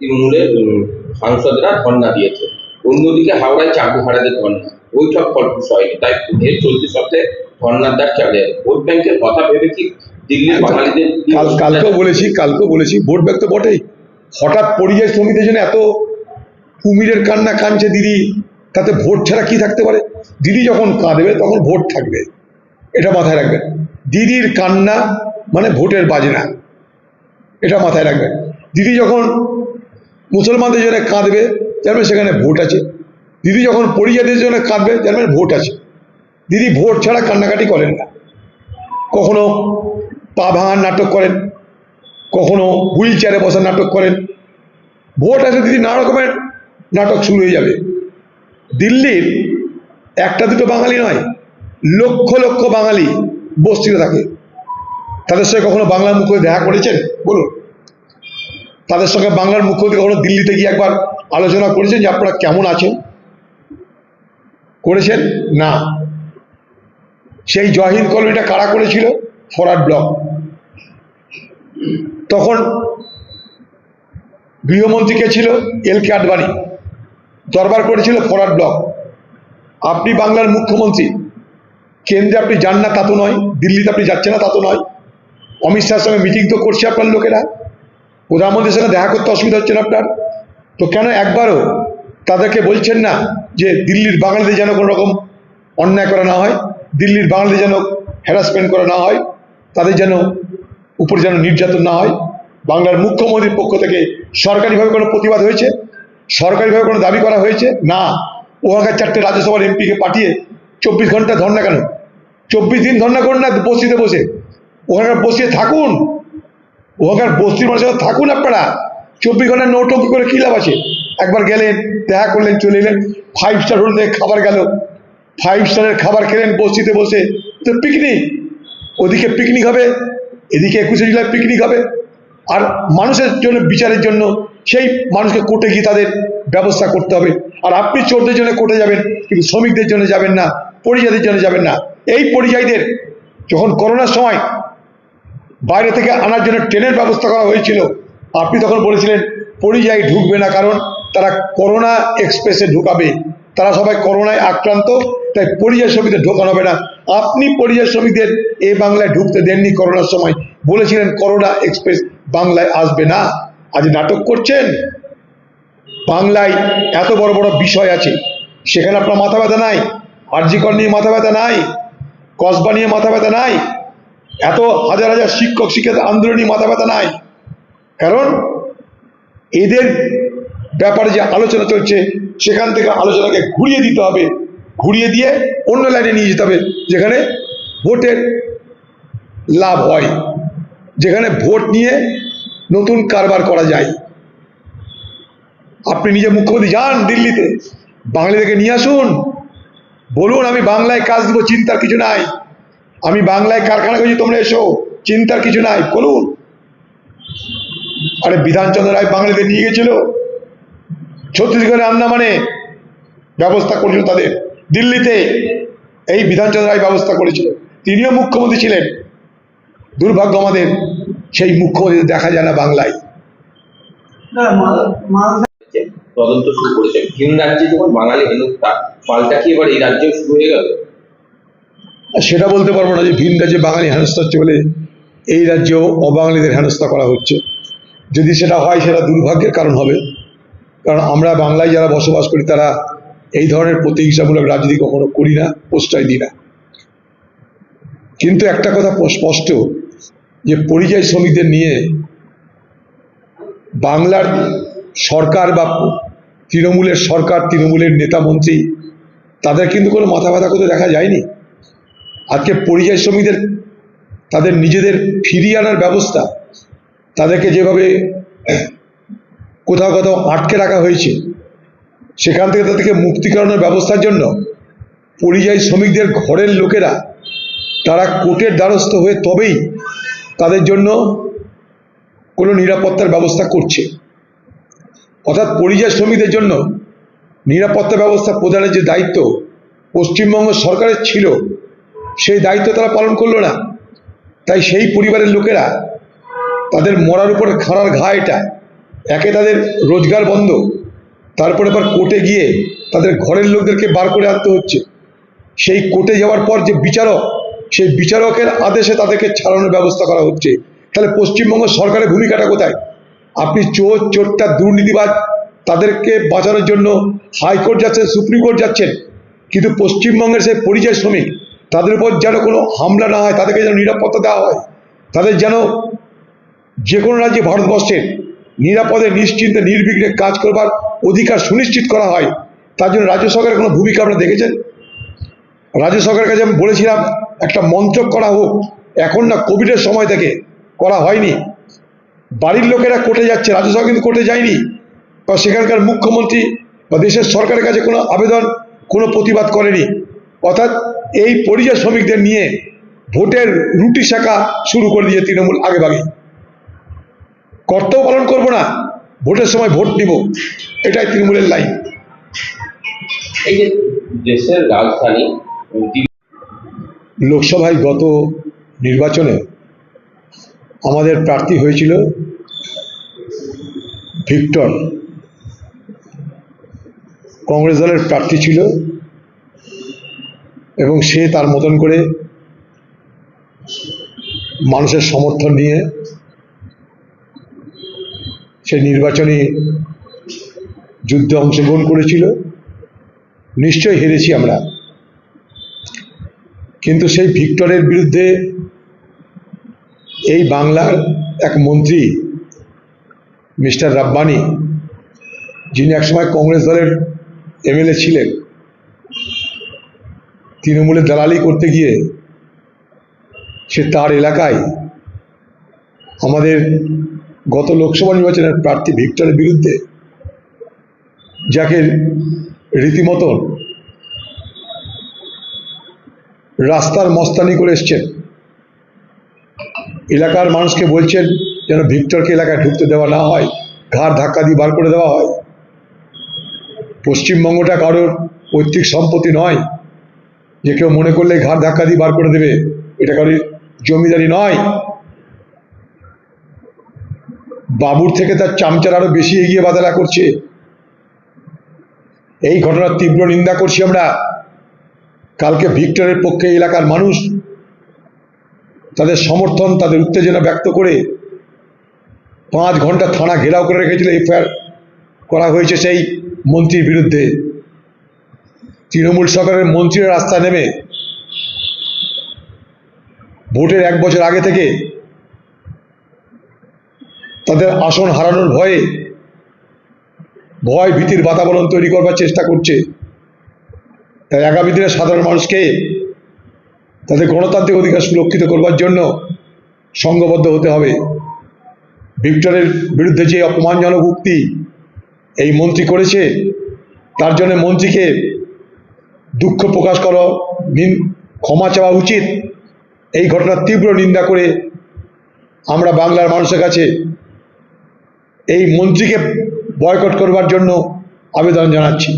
তৃণমূলের সাংসদরা ধর্ণা দিয়েছে। অন্যদিকে হাওড়ায় চাকরি হারাদের ধর্ণা। বৈঠক ফলপ্রসূ হয়নি। তাই এর চলতি সপ্তাহে ধর্ণার দ্বার চালিয়ে ভোট ব্যাংকের কথা ভেবে কি দিল্লির বাঙালিদের কাল কালকেও বলেছি কালকেও বলেছি ভোট ব্যাগ তো বটেই। হঠাৎ পরিযায়ী শ্রমিকদের জন্য এত কুমিরের কান্না কাঁদছে দিদি। তাতে ভোট ছাড়া কি থাকতে পারে? দিদি যখন কাঁদবে তখন ভোট থাকবে। এটা মাথায় রাখবেন। দিদির কান্না মানে ভোটের বাজনা। এটা মাথায় রাখবেন। দিদি যখন মুসলমানদের জন্য কাঁদবে জানবেন সেখানে ভোট আছে। দিদি যখন পরিযায়ীদের জন্য কাঁদবে জানবেন ভোট আছে। দিদি ভোট ছাড়া কান্নাকাটি করেন না। কখনো পা ভাঙার নাটক করেন, কখনো হুইল চেয়ারে বসার নাটক করেন। ভোট আছে দিদি নানা রকমের নাটক শুরু হয়ে যাবে। দিল্লির একটা দুটো বাঙালি নয়, লক্ষ লক্ষ বাঙালি বস্তিতে থাকে। তাদের সঙ্গে কখনো বাংলার মুখ্যমন্ত্রী দেখা করেছেন? বলুন। তাদের সঙ্গে বাংলার মুখ্যমন্ত্রী কখনো দিল্লিতে গিয়ে একবার আলোচনা করেছেন যে আপনারা কেমন আছেন? করেছেন? না। সেই জয়হিন্দ কলোনিটা কারা করেছিল? ফরাড ব্লক। তখন গৃহমন্ত্রী কে ছিল? এল কে আডবাণী। দরবার করেছিল ফরাড ব্লক। আপনি বাংলার মুখ্যমন্ত্রী। কেন্দ্রে আপনি যান না তা তো নয়। দিল্লিতে আপনি যাচ্ছেন না তা তো নয়। অমিত শাহের সঙ্গে মিটিং তো করছে আপনার লোকেরা। প্রধানমন্ত্রীর সঙ্গে দেখা করতে অসুবিধা হচ্ছে না আপনার? তো কেন একবারও তাদেরকে বলছেন না যে দিল্লির বাঙালিদের যেন কোনো রকম অন্যায় করা না হয়, দিল্লির বাঙালিদের যেন হ্যারাসমেন্ট করা না হয়, তাদের যেন উপর যেন নির্যাতন না হয়? বাংলার মুখ্যমন্ত্রীর পক্ষ থেকে সরকারিভাবে কোনো প্রতিবাদ হয়েছে? সরকারিভাবে কোনো দাবি করা হয়েছে? না। ওখানকার চারটে রাজ্যসভার এমপিকে পাঠিয়ে চব্বিশ ঘণ্টা ধর্না কেন? চব্বিশ দিন ধর্না করুন না বসিতে বসে। ওখানকার বসিয়ে থাকুন। ওখানকার বস্তির মানুষের থাকুন আপনারা। চব্বিশ ঘণ্টা নৌটঙ্কি করে কী লাভ আছে? একবার গেলেন, দেখা করলেন, চলে এলেন ফাইভ স্টার হোটেল খাবার গেল। ফাইভ স্টারের খাবার খেলেন, বস্তিতে বসে। তো পিকনিক ওদিকে পিকনিক হবে, এদিকে একুশে জুলাই পিকনিক হবে। আর মানুষের জন্য, বিচারের জন্য, সেই মানুষকে কোর্টে গিয়ে তাদের ব্যবস্থা করতে হবে। আর আপনি চোরদের জন্য কোর্টে যাবেন, কিন্তু শ্রমিকদের জন্য যাবেন না, পরিযায়ীদের জন্য যাবেন না। এই পরিযায়ীদের, যখন করোনার সময় বাইরে থেকে আনার জন্য ট্রেনের ব্যবস্থা করা হয়েছিল। আপনি তখন বলেছিলেন, পরিযায়ী ঢুকবে না, কারণ তারা করোনা এক্সপ্রেসে ঢুকাবে। তারা সবাই করোনায় আক্রান্ত, তাই পরিযায়ী শ্রমিকদের ঢোকানো হবে না। আপনি পরিযায়ী শ্রমিকদের এ বাংলায় ঢুকতে দেননি করোনার সময়। বলেছিলেন, করোনা এক্সপ্রেস বাংলায় আসবে না। আজ নাটক করছেন। বাংলায় এত বড় বড় বিষয় আছে। সেখানে আপনার মাথা ব্যথা নাই। আর্যিকর নিয়ে মাথা ব্যথা নাই। কসবা নিয়ে মাথা ব্যথা নাই। এত হাজার হাজার শিক্ষক শিক্ষিকা আন্দোলনী মাথা ব্যথা নাই। কারণ এদের ব্যাপারে যে আলোচনা চলছে, সেখান থেকে আলোচনাকে ঘুরিয়ে দিতে হবে। ঘুরিয়ে দিয়ে অন্য লাইনে নিয়ে যেতে হবে, যেখানে ভোটের লাভ হয়, যেখানে ভোট নিয়ে নতুন কারবার করা যায়। আপনি নিজে মুখ্যমন্ত্রী যান দিল্লিতে, বাঙালিদেরকে নিয়ে আসুন। বলুন, আমি বাংলায় কাজ দেবো, চিন্তার কিছু নাই। আমি বাংলায় কারখানা করছি তোমরা এসো। চিন্তার কিছু নাই বলুন। আরে বিধানচন্দ্র রায় বাঙালিদের নিয়ে গেছিল। ছত্তিশগড়ে আন্দামানে ব্যবস্থা করেছিল তাদের। দিল্লিতে এই বিধানচন্দ্র রায় ব্যবস্থা করেছিল। তিনিও মুখ্যমন্ত্রী ছিলেন। দুর্ভাগ্য আমাদের সেই মুখ্যমন্ত্রী দেখা যায় না বাংলায়। তদন্ত শুরু করেছে। ভিন রাজ্যে যখন বাঙালি হেনস্থা পাল্টা কি এবার এই রাজ্যেও শুরু হয়ে গেল? সেটা বলতে পারব না যে ভিন রাজ্যে বাঙালি হেনস্থা হচ্ছে বলে এই রাজ্যেও অবাঙালিদের হেনস্থা করা হচ্ছে। যদি সেটা হয়, সেটা দুর্ভাগ্যের কারণ হবে। কারণ আমরা বাংলায় যারা বসবাস করি, তারা এই ধরনের প্রতিহিংসামূলক রাজনীতি কখনো করি না, প্রশ্রয় দিই না। কিন্তু একটা কথা স্পষ্ট, যে পরিযায়ী শ্রমিকদের নিয়ে বাংলার সরকার বা তৃণমূলের সরকার, তৃণমূলের নেতা মন্ত্রী, তাদের কিন্তু কোনো মাথা ব্যথা করতে দেখা যায়নি। আজকে পরিযায়ী শ্রমিকদের, তাদের নিজেদের ফিরিয়ে আনার ব্যবস্থা তাদেরকে যেভাবে কোথাও কোথাও আটকে রাখা হয়েছে, সেখান থেকে তাদেরকে মুক্তিকরণের ব্যবস্থার জন্য পরিযায়ী শ্রমিকদের ঘরের লোকেরা, তারা কোর্টের দ্বারস্থ হয়ে তবেই তাদের জন্য কোনো নিরাপত্তার ব্যবস্থা করছে। অর্থাৎ পরিযায়ী শ্রমিকদের জন্য নিরাপত্তা ব্যবস্থা প্রদানের যে দায়িত্ব, পশ্চিমবঙ্গ সরকারের ছিল সেই দায়িত্ব তারা পালন করল না। তাই সেই পরিবারের লোকেরা তাদের মরার উপরে খাড়ার ঘা এটা। একে তাদের রোজগার বন্ধ। তারপরে আবার কোর্টে গিয়ে তাদের ঘরের লোকদেরকে বার করে আনতে হচ্ছে। সেই কোর্টে যাওয়ার পর যে বিচারক, সেই বিচারকের আদেশে তাদেরকে ছাড়ানোর ব্যবস্থা করা হচ্ছে। তাহলে পশ্চিমবঙ্গ সরকারের ভূমিকাটা কোথায়? আপনি চোর, চোরটা, দুর্নীতিবাজ, তাদেরকে বাঁচানোর জন্য হাইকোর্ট যাচ্ছেন, সুপ্রিম কোর্ট যাচ্ছেন। কিন্তু পশ্চিমবঙ্গের সেই পরিযায়ী শ্রমিক তাদের উপর যেন কোনো হামলা না হয়, তাদেরকে যেন নিরাপত্তা দেওয়া হয়, তাদের যেন যে কোনো রাজ্যে ভারতবর্ষের নিরাপদে, নিশ্চিন্তে, নির্বিঘ্নে কাজ করবার অধিকার সুনিশ্চিত করা হয়, তার জন্য রাজ্য সরকারের কোনো ভূমিকা আপনারা দেখেছেন? রাজ্য সরকারের কাছে আমি বলেছিলাম, একটা মন্ত্রক করা হোক, এখন না কোভিডের সময় থেকে করা হয়নি। বাড়ির লোকেরা কোর্টে যাচ্ছে, রাজ্য সরকার কিন্তু কোর্টে যায়নি। বা সেখানকার মুখ্যমন্ত্রী বা দেশের সরকারের কাছে কোনো আবেদন, কোনো প্রতিবাদ করেনি। অর্থাৎ এই পরিযায়ী শ্রমিকদের নিয়ে ভোটের রুটি শাখা শুরু করে দিয়েছে তৃণমূল আগেভাগে। কর্তব্য পালন করব না ভোটের সময় ভোট নিব এটাই তৃণমূলের লাইন। এই যে দেশের রাজধানী লোকসভায় গত নির্বাচনে আমাদের প্রার্থী হয়েছিল ভিক্টর। কংগ্রেস দলের প্রার্থী ছিল এবং সে তার মতন করে মানুষের সমর্থন নিয়ে সে নির্বাচনী যুদ্ধে অংশগ্রহণ করেছিল। নিশ্চয়ই হেরেছি আমরা। কিন্তু সেই ভিক্টরের বিরুদ্ধে এই বাংলার এক মন্ত্রী, মিস্টার রাব্বানি, যিনি একসময় কংগ্রেস দলের এমএলএ ছিলেন তৃণমূলের দালালি করতে গিয়ে সে তার এলাকায় আমাদের গত লোকসভা নির্বাচনের প্রার্থী ভিক্টরের বিরুদ্ধে, যাকে রীতিমতন রাস্তার মস্তানি করে এসছেন। এলাকার মানুষকে বলছেন যেন ভিক্টরকে এলাকায় ঢুকতে দেওয়া না হয়, ঘাড় ধাক্কা দিয়ে বার করে দেওয়া হয়। পশ্চিমবঙ্গটা কারোর পৈতৃক সম্পত্তি নয় যে কেউ মনে করলে ঘাড় ধাক্কা দিয়ে বার করে দেবে, এটা কারোর জমিদারি নয়। বাবুর থেকে তার চামচার আরও বেশি এগিয়ে বাদালা করছে। এই ঘটনার তীব্র নিন্দা করছি আমরা। কালকে ভিক্টরের পক্ষে এলাকার মানুষ তাদের সমর্থন, তাদের উত্তেজনা ব্যক্ত করে পাঁচ ঘণ্টা থানা ঘেরাও করে রেখেছিল, এফআইআর করা হয়েছে সেই মন্ত্রীর বিরুদ্ধে। তৃণমূল সরকারের মন্ত্রীরা রাস্তা নেমে ভোটের এক বছর আগে থেকে তাদের আসন হারানোর ভয়ে ভয় ভীতির বাতাবরণ তৈরি করবার চেষ্টা করছে। তাই আগামী দিনে সাধারণ মানুষকে তাদের গণতান্ত্রিক অধিকার সুরক্ষিত করবার জন্য সংঘবদ্ধ হতে হবে। ভিক্টরের বিরুদ্ধে যে অপমানজনক উক্তি এই মন্ত্রী করেছে, তার জন্য মন্ত্রীকে দুঃখ প্রকাশ করা ক্ষমা চাওয়া উচিত। এই ঘটনার তীব্র নিন্দা করে আমরা বাংলার মানুষের কাছে এই মন্ত্রীকে বয়কট করবার জন্য আবেদন জানাচ্ছি।